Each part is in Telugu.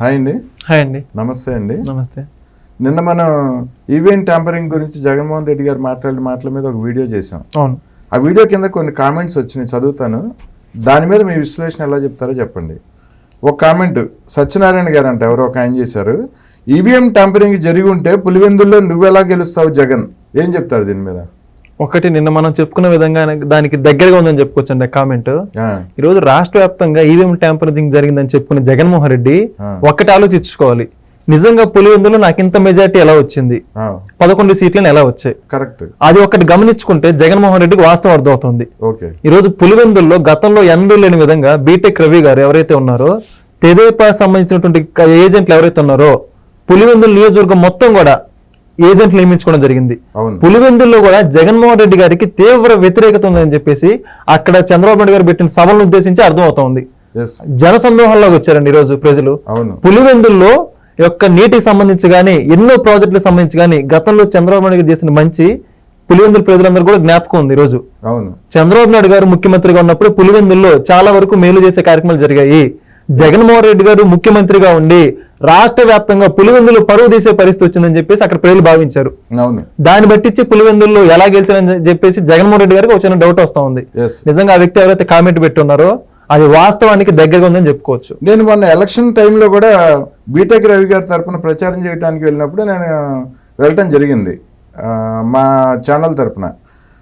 హాయ్ అండి. హాయ్ అండి. నమస్తే అండి. నమస్తే. నిన్న మనం ఈవెంట్ ట్యాంపరింగ్ గురించి జగన్మోహన్ రెడ్డి గారు మాట్లాడిన మాటల మీద ఒక వీడియో చేశాం. అవును. ఆ వీడియో కింద కొన్ని కామెంట్స్ వచ్చినాయి చదువుతాను. దాని మీద మీ విశ్లేషణ ఎలా చెప్తారో చెప్పండి. ఒక కామెంట్ సత్యనారాయణ గారు అంట ఎవరో ఒక ఆయన చేశారు ఈవీఎం ట్యాంపరింగ్ జరిగి ఉంటే పులివెందుల్లో నువ్వెలా గెలుస్తావు జగన్? ఏం చెప్తారు దీని మీద? ఒకటి నిన్న మనం చెప్పుకున్న విధంగా దానికి దగ్గరగా ఉందని చెప్పుకోవచ్చండి కామెంట్. ఆ, ఈ రోజు రాష్ట్ర వ్యాప్తంగా ఈవీఎం ట్యాంపరింగ్ జరిగిందని చెప్పుకున్న జగన్మోహన్ రెడ్డి. ఒక్కటి ఆలోచించుకోవాలి. నిజంగా పులివెందులో నాకు ఇంత మెజార్టీ ఎలా వచ్చింది? పదకొండు సీట్లను ఎలా వచ్చాయి? కరెక్ట్. అది ఒకటి గమనించుకుంటే జగన్మోహన్ రెడ్డికి వాస్తవం అర్థమవుతుంది. ఓకే. ఈ రోజు పులివెందుల్లో గతంలో ఎన్నడూ లేని విధంగా బీటెక్ రవి గారు ఎవరైతే ఉన్నారో తెదేపా సంబంధించినటువంటి ఏజెంట్లు ఎవరైతే ఉన్నారో పులివెందుల నియోజకవర్గం మొత్తం కూడా ఏజెంట్లు నియమించుకోవడం జరిగింది. అవును. పులివెందుల్లో కూడా జగన్మోహన్ రెడ్డి గారికి తీవ్ర వ్యతిరేకత ఉందని చెప్పేసి అక్కడ చంద్రబాబు నాయుడు గారు పెట్టిన సభలను ఉద్దేశించి అర్థమవుతోంది. జన సందోహంలోకి వచ్చారండి ఈరోజు ప్రజలు. పులివెందుల్లో యొక్క నీటికి సంబంధించి కానీ ఎన్నో ప్రాజెక్టులకు సంబంధించి కానీ గతంలో చంద్రబాబు నాయుడు గారు చేసిన మంచి పులివెందుల ప్రజలందరూ కూడా జ్ఞాపకం ఉంది ఈరోజు. అవును. చంద్రబాబు నాయుడు గారు ముఖ్యమంత్రిగా ఉన్నప్పుడు పులివెందుల్లో చాలా వరకు మేలు చేసే కార్యక్రమాలు జరిగాయి. జగన్మోహన్ రెడ్డి గారు ముఖ్యమంత్రిగా ఉండి రాష్ట్ర వ్యాప్తంగా పులివెందులు పరువు తీసే పరిస్థితి వచ్చిందని చెప్పేసి అక్కడ ప్రజలు భావించారు. అవును. దాన్ని బట్టించి పులివెందుల్లో ఎలా గెలిచారని చెప్పేసి జగన్మోహన్ రెడ్డి గారికి ఒక చిన్న డౌట్ వస్తా ఉంది. నిజంగా ఆ వ్యక్తి ఎవరైతే కామెంట్ పెట్టున్నారో అది వాస్తవానికి దగ్గరగా ఉందని చెప్పుకోవచ్చు. నేను మొన్న ఎలక్షన్ టైంలో కూడా బీటెక్ రవి గారి తరపున ప్రచారం చేయడానికి వెళ్ళినప్పుడు నేను వెళ్ళటం జరిగింది. మా ఛానల్ తరపున.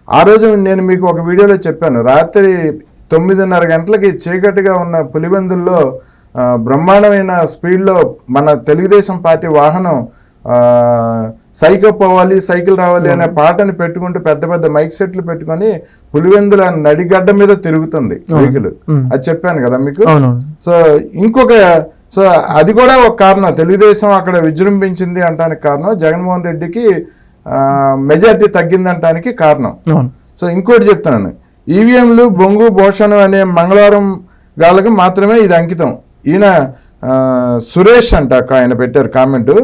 ఆ రోజు నేను మీకు ఒక వీడియోలో చెప్పాను. రాత్రి తొమ్మిదిన్నర గంటలకి చీకటిగా ఉన్న పులివెందుల్లో బ్రహ్మాండమైన స్పీడ్లో మన తెలుగుదేశం పార్టీ వాహనం సైకిల్ పోవాలి సైకిల్ రావాలి అనే పాటని పెట్టుకుంటూ పెద్ద పెద్ద మైక్ సెట్లు పెట్టుకొని పులివెందుల నడిగడ్డ మీద తిరుగుతుంది వెహికల్. అది చెప్పాను కదా మీకు? సో ఇంకొక సో అది కూడా ఒక కారణం. తెలుగుదేశం అక్కడ విజృంభించింది అంటానికి కారణం. జగన్మోహన్ రెడ్డికి మెజార్టీ తగ్గిందంటానికి కారణం. సో ఇంకోటి చెప్తున్నాను. ఈవీఎంలు బొంగు భూషణం అనే మంగళవారం గాళ్ళకి మాత్రమే ఇది అంకితం. ఈయన సురేష్ అంట ఆయన పెట్టారు కామెంట్.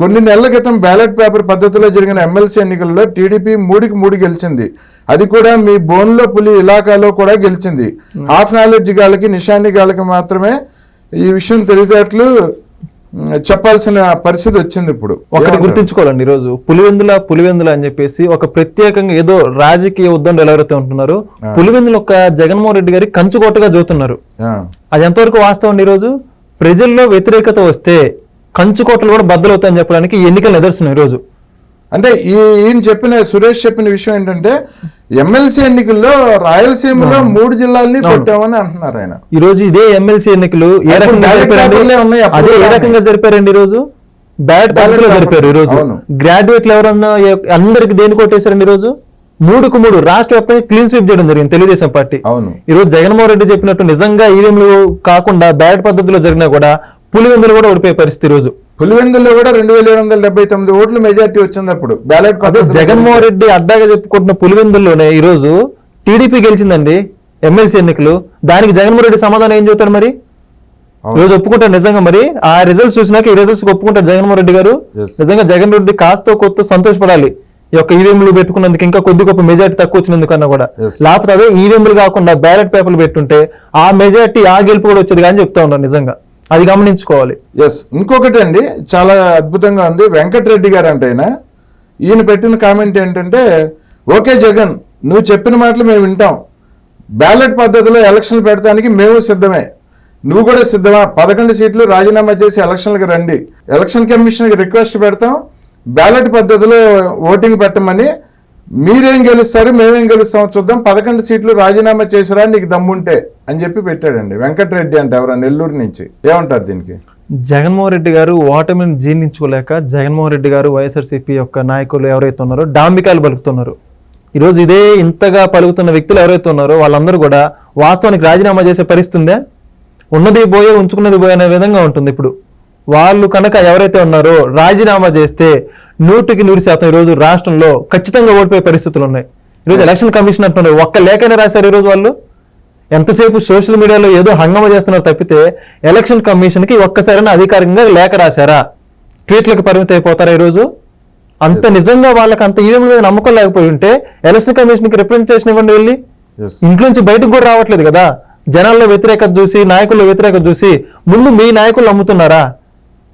కొన్ని నెలల క్రితం బ్యాలెట్ పేపర్ పద్ధతిలో జరిగిన ఎమ్మెల్సీ ఎన్నికల్లో టీడీపీ మూడుకి మూడు గెలిచింది. అది కూడా మీ బోన్లో పులి ఇలాకాలో కూడా గెలిచింది. హాఫ్ నాలెడ్జ్ గాళ్ళకి నిషాని గాళ్ళకి మాత్రమే ఈ విషయం తెలియదేట్లు చెప్పాల్సిన పరిస్థితి వచ్చింది ఇప్పుడు. ఒకటి? గుర్తుంచుకోవాలండి ఈరోజు. పులివెందుల పులివెందుల అని చెప్పేసి ఒక ప్రత్యేకంగా ఏదో రాజకీయ ఉద్దండు ఎవరైతే ఉంటున్నారో పులివెందులు ఒక జగన్మోహన్ రెడ్డి గారి కంచుకోటగా చూస్తున్నారు. ఆ, అది ఎంతవరకు వాస్తవం అండి ఈరోజు? ప్రజల్లో వ్యతిరేకత వస్తే కంచుకోటలు కూడా బద్దలవుతాయని చెప్పడానికి ఎన్నికల నిదర్శనం ఈరోజు. అంటే ఈ ఈయన చెప్పిన సురేష్ చెప్పిన విషయం ఏంటంటే ఎమ్మెల్సీ ఎన్నికల్లో రాయలసీమలో మూడు జిల్లాల్ని కొట్టామని అంటున్నారు ఆయన. ఈ రోజు ఇదే ఎమ్మెల్సీ ఎన్నికలు ఏ రకంగా జరిపారండి? అదే ఏ రకంగా ఈ రోజు బ్యాట్ పద్ధతిలో జరిపారు ఈ రోజు. గ్రాడ్యుయేట్లు ఎవరన్నా అందరికి దేని కొట్టేశారండి ఈ రోజు మూడుకు మూడు రాష్ట్ర వ్యాప్తంగా క్లీన్ స్వీప్ చేయడం జరిగింది తెలుగుదేశం పార్టీ. అవును. ఈ రోజు జగన్మోహన్ రెడ్డి చెప్పినట్టు నిజంగా ఈవీఎంలు కాకుండా బ్యాట్ పద్ధతిలో జరిగినా కూడా పులివెందులు కూడా ఓడిపోయే పరిస్థితి ఈ రోజు పులివెందుల్లో కూడా రెండు వేల ఏడు వందల డెబ్బై తొమ్మిది ఓట్లు మెజార్టీ వచ్చింది అప్పుడు. బ్యాలెట్ జగన్మోహన్ రెడ్డి అడ్డాగా చెప్పుకుంటున్న పులివెందుల్లోనే ఈ రోజు టీడీపీ గెలిచిందండి ఎమ్మెల్సీ ఎన్నికలు. దానికి జగన్మోహన్ రెడ్డి సమాధానం ఏం చెబుతాడు మరి? ఈ రోజు ఒప్పుకుంటారు నిజంగా మరి. ఆ రిజల్ట్స్ చూసినాక ఈ రిజల్ట్స్ ఒప్పుకుంటారు జగన్మోహన్ రెడ్డి గారు. నిజంగా జగన్ రెడ్డి కాస్త కొత్త సంతోషపడాలి. ఈ యొక్క ఈవీఎంలు పెట్టుకున్నందుకు ఇంకా కొద్ది గొప్ప మెజార్టీ తక్కువ వచ్చినందుకన్నా కూడా. లేకపోతే అదే ఈవీఎంలు కాకుండా బ్యాలెట్ పేపర్లు పెట్టుంటే ఆ మెజార్టీ ఆ గెలుపు కూడా వచ్చేది కానీ చెప్తా ఉన్నారు నిజంగా. అది గమనించుకోవాలి. ఎస్ ఇంకొకటి అండి చాలా అద్భుతంగా ఉంది. వెంకటరెడ్డి గారు అంటే ఆయన. ఈయన పెట్టిన కామెంట్ ఏంటంటే ఓకే జగన్ నువ్వు చెప్పిన మాటలు మేము వింటాం. బ్యాలెట్ పద్ధతిలో ఎలక్షన్లు పెడతానికి మేము సిద్ధమే. నువ్వు కూడా సిద్ధమా? పదకొండు సీట్లు రాజీనామా చేసి ఎలక్షన్లకు రండి. ఎలక్షన్ కమిషన్కి రిక్వెస్ట్ పెడతాం. బ్యాలెట్ పద్ధతిలో ఓటింగ్ పెట్టమని మీరేం గెలుస్తారు మేమేం గెలుస్తామో చూద్దాం. పదకొండు సీట్లు రాజీనామా చేసిరా నీకు దమ్ముంటే అని చెప్పి పెట్టాడండి. వెంకటరెడ్డి అంటే ఎవరా నెల్లూరు నుంచి. ఏమంటారు దీనికి? జగన్మోహన్ రెడ్డి గారు ఓటమిని జీర్ణించుకోలేక జగన్మోహన్ రెడ్డి గారు వైఎస్ఆర్సీపీ యొక్క నాయకులు ఎవరైతే ఉన్నారో డాంబికాలు పలుకుతున్నారు. ఈరోజు ఇదే ఇంతగా పలుకుతున్న వ్యక్తులు ఎవరైతే ఉన్నారో వాళ్ళందరూ కూడా వాస్తవానికి రాజీనామా చేసే పరిస్థితి ఉందే? ఉన్నది పోయే ఉంచుకున్నది పోయే అనే విధంగా ఉంటుంది ఇప్పుడు. వాళ్ళు కనుక ఎవరైతే ఉన్నారో రాజీనామా చేస్తే నూటికి నూరు శాతం ఈరోజు రాష్ట్రంలో ఖచ్చితంగా ఓడిపోయే పరిస్థితులు ఉన్నాయి. ఈరోజు ఎలక్షన్ కమిషన్ అంటున్నారు ఒక్క లేఖనే రాశారు ఈరోజు వాళ్ళు. ఎంతసేపు సోషల్ మీడియాలో ఏదో హంగమ చేస్తున్నారు తప్పితే ఎలక్షన్ కమిషన్కి ఒక్కసారైనా అధికారికంగా లేఖ రాశారా? ట్వీట్లకు పరిమితం అయిపోతారా ఈరోజు అంత నిజంగా వాళ్ళకి అంత ఈవీఎం మీద నమ్మకం లేకపోయి ఉంటే ఎలక్షన్ కమిషన్కి రిప్రజెంటేషన్ ఇవ్వండి వెళ్ళి. ఇంట్లో నుంచి బయటకు కూడా రావట్లేదు కదా. జనాల్లో వ్యతిరేకత చూసి నాయకుల్లో వ్యతిరేకత చూసి ముందు మీ నాయకులు నమ్ముతున్నారా?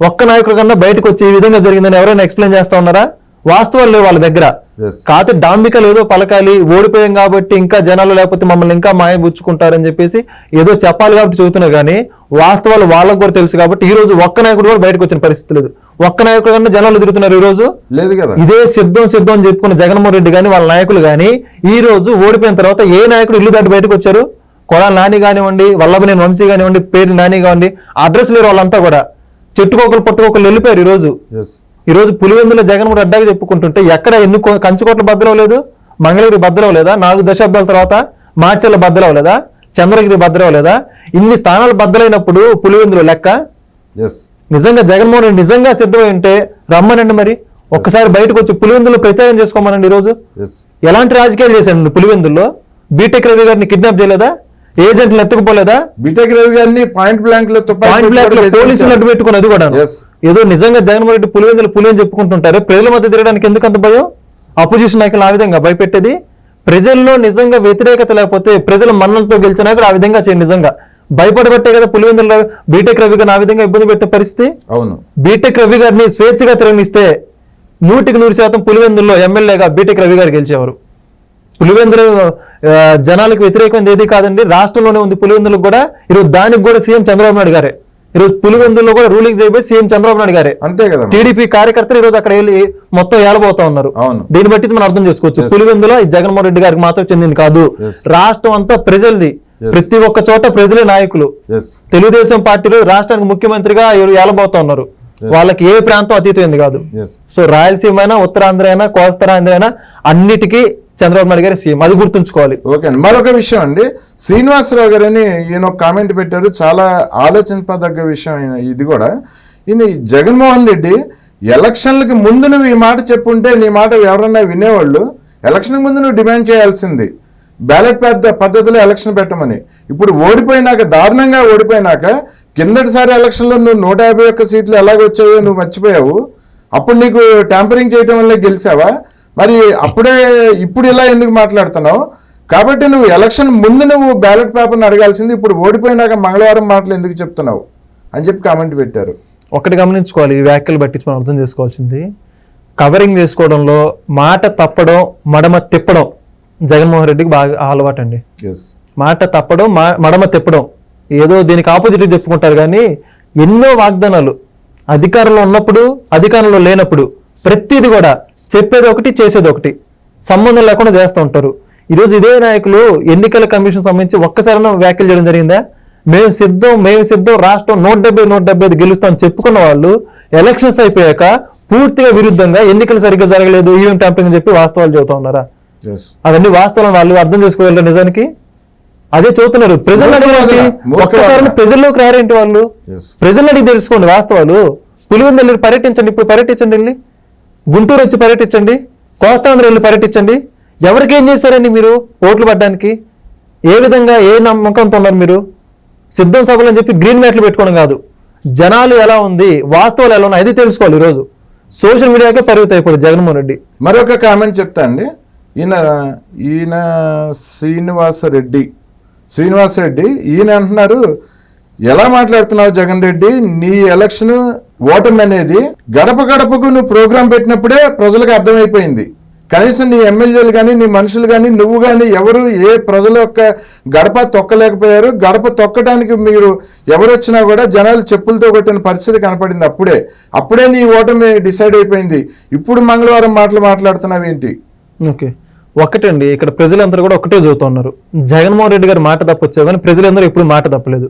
ఒక్క నాయకుడు కన్నా బయటకు వచ్చి ఈ విధంగా జరిగిందని ఎవరైనా ఎక్స్ప్లెయిన్ చేస్తా ఉన్నారా? వాస్తవాలు లేవు వాళ్ళ దగ్గర. ఎస్ కాకపోతే డాంబికలు ఏదో పలకాలి ఓడిపోయాం కాబట్టి ఇంకా జనాలు లేకపోతే మమ్మల్ని ఇంకా మాయబుచ్చుకుంటారని చెప్పేసి ఏదో చెప్పాలి కాబట్టి చెబుతున్నారు కానీ వాస్తవాలు వాళ్ళకు కూడా తెలుసు కాబట్టి ఈ రోజు ఒక్క నాయకుడు కూడా బయటకు వచ్చిన పరిస్థితి లేదు. ఒక్క నాయకుడు కన్నా జనాలు తిరుగుతున్నారు ఈ రోజు? లేదు కదా. ఇదే సిద్ధం సిద్ధం అని చెప్పుకున్న జగన్మోహన్ రెడ్డి కానీ వాళ్ళ నాయకులు కానీ ఈ రోజు ఓడిపోయిన తర్వాత ఏ నాయకుడు ఇల్లు దాటి బయటకు వచ్చారు? కొడాలి నాని కానివ్వండి వల్లభనేని వంశీ కానివ్వండి పేరు నాని కానివ్వండి అడ్రస్ లేరు వాళ్ళంతా కూడా చెట్టుకోకలు పట్టుకోకలు వెళ్ళిపోయారు ఈ రోజు ఎస్ ఈ రోజు పులివెందుల జగన్మోహన్ అడ్డాగా చెప్పుకుంటుంటే ఎక్కడ ఎన్ని కంచుకోట్ల బద్దలవ లేదు మంగళగిరి బద్దలవ లేదా నాలుగు దశాబ్దాల తర్వాత మార్చెల్ల బద్దలవ లేదా చంద్రగిరి బద్దలవ లేదా ఇన్ని స్థానాలు బద్దలైనప్పుడు పులివెందులు లెక్క? నిజంగా జగన్మోహన్ రెడ్డి నిజంగా సిద్ధమై ఉంటే రమ్మనండి మరి. ఒక్కసారి బయటకు వచ్చి పులివెందులో ప్రచారం చేసుకోమనండి ఈరోజు. ఎలాంటి రాజకీయాలు చేశాడు పులివెందుల్లో? బీటెక్ రవి గారిని కిడ్నాప్ చేయలేదా? ఏజెంట్లు ఎత్తుకుపోలేదా? బీటెక్ రవి గారిని పాయింట్ బ్లాంక్లో పాయింట్ బ్లాక్లో పోలీసులు అడ్డు పెట్టుకుని అది కూడా. ఏదో నిజంగా జగన్మోహన్ రెడ్డి పులివెందులు పులి అని చెప్పుకుంటుంటారు. ప్రజల మధ్య తిరగడానికి ఎందుకు అంత భయం? అపోజిషన్ నాయకులు ఆ విధంగా భయపెట్టేది? ప్రజల్లో నిజంగా వ్యతిరేకత లేకపోతే ప్రజల మన్నలతో గెలిచిన నాయకుడు ఆ విధంగా చేయండి నిజంగా. భయపడబట్టే కదా పులివెందులు బీటెక్ రవి గారిని ఆ విధంగా ఇబ్బంది పెట్టే పరిస్థితి? అవును. బీటెక్ రవి గారిని స్వేచ్ఛగా తిరగనిస్తే నూటికి నూరు శాతం పులివెందుల్లో ఎమ్మెల్యేగా బీటెక్ రవి గారు గెలిచేవారు. పులివెందులు జనాలకు వ్యతిరేకమైనది ఏది కాదండి రాష్ట్రంలోనే ఉంది పులివెందులకు కూడా. ఈరోజు దానికి కూడా సీఎం చంద్రబాబు నాయుడు గారే. ఈరోజు పులివెందుల్లో కూడా రూలింగ్ చేయబోయి సీఎం చంద్రబాబు నాయుడు గారే. అంతే కదా టీడీపీ కార్యకర్తలు ఈరోజు అక్కడ వెళ్ళి మొత్తం ఏలబోతా ఉన్నారు. దీన్ని బట్టి మనం అర్థం చేసుకోవచ్చు. పులివెందులో ఈ జగన్మోహన్ రెడ్డి గారికి మాత్రం చెందింది కాదు. రాష్ట్రం అంతా ప్రజలది. ప్రతి ఒక్క చోట ప్రజలే నాయకులు. తెలుగుదేశం పార్టీలో రాష్ట్రానికి ముఖ్యమంత్రిగా ఏలబోతా ఉన్నారు. వాళ్ళకి ఏ ప్రాంతం అతీతమైంది కాదు. సో రాయలసీమ అయినా ఉత్తరాంధ్ర అయినా కోస్తారాంధ్ర అయినా అన్నిటికీ చంద్రబాబు నాయుడు గారి సీఎం. అది గుర్తుంచుకోవాలి. ఓకే అండి. మరొక విషయం అండి. శ్రీనివాసరావు గారని ఈయన ఒక కామెంట్ పెట్టారు. చాలా ఆలోచింపదగ్గ విషయం ఇది కూడా. ఈయన జగన్మోహన్ రెడ్డి ఎలక్షన్లకి ముందు నువ్వు ఈ మాట చెప్పుంటే నీ మాట ఎవరన్నా వినేవాళ్ళు ఎలక్షన్కి ముందు నువ్వు డిమాండ్ చేయాల్సింది. బ్యాలెట్ పెద్ద పద్ధతిలో ఎలక్షన్ పెట్టమని. ఇప్పుడు ఓడిపోయినాక దారుణంగా ఓడిపోయినాక కిందటిసారి ఎలక్షన్లో నువ్వు నూట యాభై ఒక్క సీట్లు ఎలాగొచ్చాయో నువ్వు మర్చిపోయావు. అప్పుడు నీకు ట్యాంపరింగ్ చేయటం వల్ల గెలిచావా? మరి అప్పుడే ఇప్పుడు ఇలా ఎందుకు మాట్లాడుతున్నావు? కాబట్టి నువ్వు ఎలక్షన్ ముందు నువ్వు బ్యాలెట్ పేపర్ని అడగాల్సింది ఇప్పుడు ఓడిపోయినాక మంగళవారం మాటలు ఎందుకు చెప్తున్నావు? అని చెప్పి కామెంట్ పెట్టారు. ఒకటి గమనించుకోవాలి ఈ వ్యాఖ్యలు బట్టి మనం అర్థం చేసుకోవాల్సింది. కవరింగ్ చేసుకోవడంలో మాట తప్పడం మడమ తిప్పడం జగన్మోహన్ రెడ్డికి బాగా అలవాటు అండి మాట తప్పడం మడమ తిప్పడం ఏదో దీనికి ఆపోజిట్ చెప్పుకుంటారు కానీ ఎన్నో వాగ్దానాలు. అధికారంలో ఉన్నప్పుడు అధికారంలో లేనప్పుడు ప్రతిది కూడా చెప్పేది ఒకటి చేసేది ఒకటి. సంబంధం లేకుండా చేస్తూ ఉంటారు. ఈరోజు ఇదే నాయకులు ఎన్నికల కమిషన్ సంబంధించి ఒక్కసారైనా వ్యాఖ్యలు చేయడం జరిగిందా? మేము సిద్ధం మేము సిద్ధం రాష్ట్రం నూట డెబ్బై నూట డెబ్బై ఐదు గెలుస్తాం చెప్పుకున్న వాళ్ళు ఎలక్షన్స్ అయిపోయాక పూర్తిగా విరుద్ధంగా ఎన్నికలు సరిగ్గా జరగలేదు ఈవీఎం ట్యాంపరింగ్ అని చెప్పి వాస్తవాలు చెబుతా ఉన్నారా? అవన్నీ వాస్తవం వాళ్ళు అర్థం చేసుకోగలరు నిజానికి? అదే చదువుతున్నారు ప్రజలు? అడిగి? ఒక్కసారి ప్రజల్లోకి రారేంటి వాళ్ళు? ప్రజలు అడిగి తెలుసుకోండి వాస్తవాలు. పులివెందులు వెళ్ళి పర్యటించండి ఇప్పుడు పర్యటించండి వెళ్ళి. గుంటూరు వచ్చి పర్యటించండి కోస్తాంధ్ర వెళ్ళి పర్యటించండి. ఎవరికి ఏం చేశారండి మీరు ఓట్లు పడ్డానికి? ఏ విధంగా ఏ నమ్మకంతో ఉన్నారు మీరు? సిద్ధం సభలు అని చెప్పి గ్రీన్ మ్యాట్లు పెట్టుకోవడం కాదు. జనాలు ఎలా ఉంది? వాస్తవాలు ఎలా ఉన్నాయి? అది తెలుసుకోవాలి ఈరోజు. సోషల్ మీడియాకే పరిమితం అయిపోయింది జగన్మోహన్ రెడ్డి. మరొక కామెంట్ చెప్తా అండి. ఈయన ఈయన శ్రీనివాసరెడ్డి. శ్రీనివాసరెడ్డి ఈయన అంటున్నారు ఎలా మాట్లాడుతున్నావు జగన్ రెడ్డి? నీ ఎలక్షన్ ఓటమి అనేది గడప గడపకు నువ్వు ప్రోగ్రాం పెట్టినప్పుడే ప్రజలకు అర్థమైపోయింది. కనీసం నీ ఎమ్మెల్యేలు కానీ నీ మనుషులు కానీ నువ్వు కానీ ఎవరు ఏ ప్రజల యొక్క గడప తొక్కలేకపోయారు. గడప తొక్కడానికి మీరు ఎవరు వచ్చినా కూడా జనాలు చెప్పులతో కొట్టిన పరిస్థితి కనపడింది అప్పుడే. అప్పుడే నీ ఓటమి డిసైడ్ అయిపోయింది. ఇప్పుడు మంగళవారం మాటలు మాట్లాడుతున్నావు ఏంటి ఓకే. ఒకటండి ఇక్కడ ప్రజలందరూ కూడా ఒకటే చదువుతున్నారు జగన్మోహన్ రెడ్డి గారు మాట తప్పొచ్చావు కానీ ప్రజలందరూ ఎప్పుడు మాట తప్పలేదు.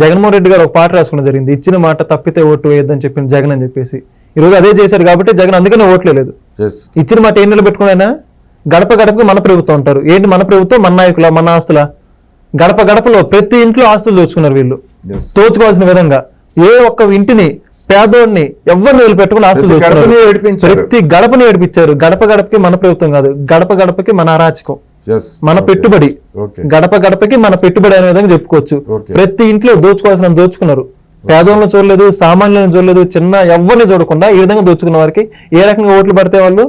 జగన్మోహన్ రెడ్డి గారు ఒక పాట రాసుకోవడం జరిగింది ఇచ్చిన మాట తప్పితే ఓటు వేయొద్దని చెప్పిన జగన్ అని చెప్పేసి. ఈ రోజు అదే చేశారు కాబట్టి జగన్ అందుకనే ఓట్లే లేదు. ఇచ్చిన మాట ఏం నిలబెట్టుకున్నాయినా? గడప గడపకి మన ప్రభుత్వం అంటారు ఏంటి మన ప్రభుత్వం? మన నాయకుల? మన ఆస్తుల? గడప గడపలో ప్రతి ఇంట్లో ఆస్తులు దోచుకున్నారు వీళ్ళు. దోచుకోవాల్సిన విధంగా ఏ ఒక్క ఇంటిని పేదోడిని ఎవరిని వదిలిపెట్టుకుని ఆస్తులు ప్రతి. గడపని ఏడిపించారు. గడప గడపకి మన ప్రభుత్వం కాదు. గడప గడపకి మన అరాచకం. మన పెట్టుబడి. గడప గడపకి మన పెట్టుబడి అనే విధంగా చెప్పుకోవచ్చు. ప్రతి ఇంట్లో దోచుకోవాల్సిన దోచుకున్నారు. పేదోళ్ళని చూడలేదు సామాన్యులను చూడలేదు చిన్న ఎవరిని చూడకుండా ఈ విధంగా దోచుకున్న వారికి ఏ రకంగా ఓట్లు పడితే వాళ్ళు?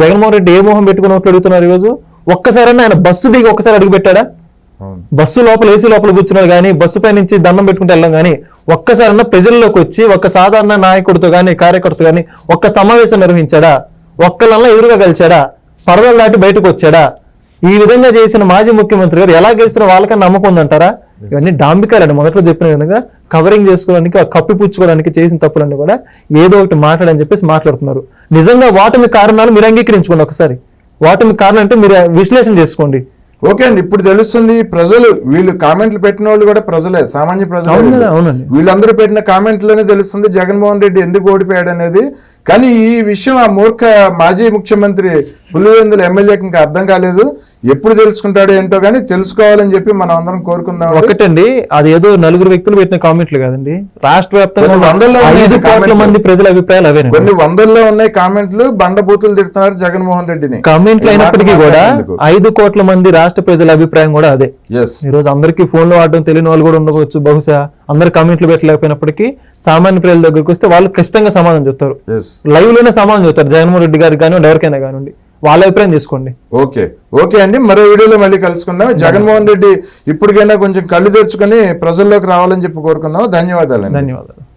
జగన్మోహన్ రెడ్డి ఏ మోహం పెట్టుకుని ఓట్లు అడుగుతున్నారు ఈరోజు? ఒక్కసారైనా ఆయన బస్సు దిగి ఒక్కసారి అడుగు పెట్టాడా. బస్సు లోపల ఏసీ లోపల కూర్చున్నాడు కానీ బస్సు పై నుంచి దండం పెట్టుకుంటూ వెళ్ళడం కానీ ఒక్కసారన్నా ప్రజల్లోకి వచ్చి ఒక సాధారణ నాయకుడితో కానీ కార్యకర్తతో కానీ ఒక్క సమావేశం నిర్వహించాడా? ఒక్కళ్ళన్నా ఎదురుగా కలిచాడా పరదలు దాటి బయటకు వచ్చాడా? ఈ విధంగా చేసిన మాజీ ముఖ్యమంత్రి గారు ఎలా గెలిచిన వాళ్ళకన్నా నమ్మకం ఉందంటారా? ఇవన్నీ డాంబికాలండి. మొదట్లో చెప్పిన విధంగా కవరింగ్ చేసుకోవడానికి ఆ కప్పి పుచ్చుకోవడానికి చేసిన తప్పులన్నీ కూడా ఏదో ఒకటి మాట్లాడని చెప్పేసి మాట్లాడుతున్నారు. నిజంగా వాటమి కారణాలు మీరు అంగీకరించుకోండి ఒకసారి. వాటమి కారణం అంటే మీరు విశ్లేషణ చేసుకోండి. ఓకే అండి ఇప్పుడు తెలుస్తుంది ప్రజలు వీళ్ళు కామెంట్లు పెట్టిన వాళ్ళు కూడా ప్రజలే సామాన్య ప్రజలే. అవునండి. వీళ్ళందరూ పెట్టిన కామెంట్లోనే తెలుస్తుంది జగన్మోహన్ రెడ్డి ఎందుకు ఓడిపోయాడు అనేది కానీ ఈ విషయం ఆ మూర్ఖ మాజీ ముఖ్యమంత్రి పులివెందుల ఎమ్మెల్యేకి ఇంకా అర్థం కాలేదు. ఎప్పుడు తెలుసుకుంటాడో ఏంటో కానీ తెలుసుకోవాలని చెప్పి మనం అందరం కోరుకుందాం ఒకటండి అది ఏదో నలుగురు వ్యక్తులు పెట్టిన కామెంట్లు కాదండి. రాష్ట్ర వ్యాప్తంగా వందల్లో ఐదు కోట్ల. మంది ప్రజల అభిప్రాయాలు అవేనండి. కొన్ని వందల్లో ఉన్నాయి కామెంట్లు బండబూతులు తిడుతున్నారు జగన్మోహన్ రెడ్డిని. కామెంట్లు అయినప్పటికీ కూడా. ఐదు కోట్ల మంది రాష్ట్ర ప్రజల అభిప్రాయం కూడా అదే. ఈ రోజు అందరికీ ఫోన్లు వాడడం తెలియని వాళ్ళు కూడా ఉండవచ్చు. బహుశా అందరు కామెంట్లు పెట్టలేకపోయినప్పటికీ సామాన్య ప్రజల దగ్గరికి వస్తే వాళ్ళు ఖచ్చితంగా సమాధానం చెప్తారు. లైవ్లోనే సమాధానం చెప్తారు. జగన్మోహన్ రెడ్డి గారికి కానివ్వండి ఎవరికైనా కానివ్వండి. వాళ్ళ అభిప్రాయం తీసుకోండి. ఓకే. ఓకే అండి. మరో వీడియోలో మళ్ళీ కలుసుకుందాం. జగన్మోహన్ రెడ్డి ఇప్పటికైనా కొంచెం కళ్ళు తెరుచుకొని ప్రజల్లోకి రావాలని చెప్పి కోరుకుందాం. ధన్యవాదాలండి. ధన్యవాదాలు.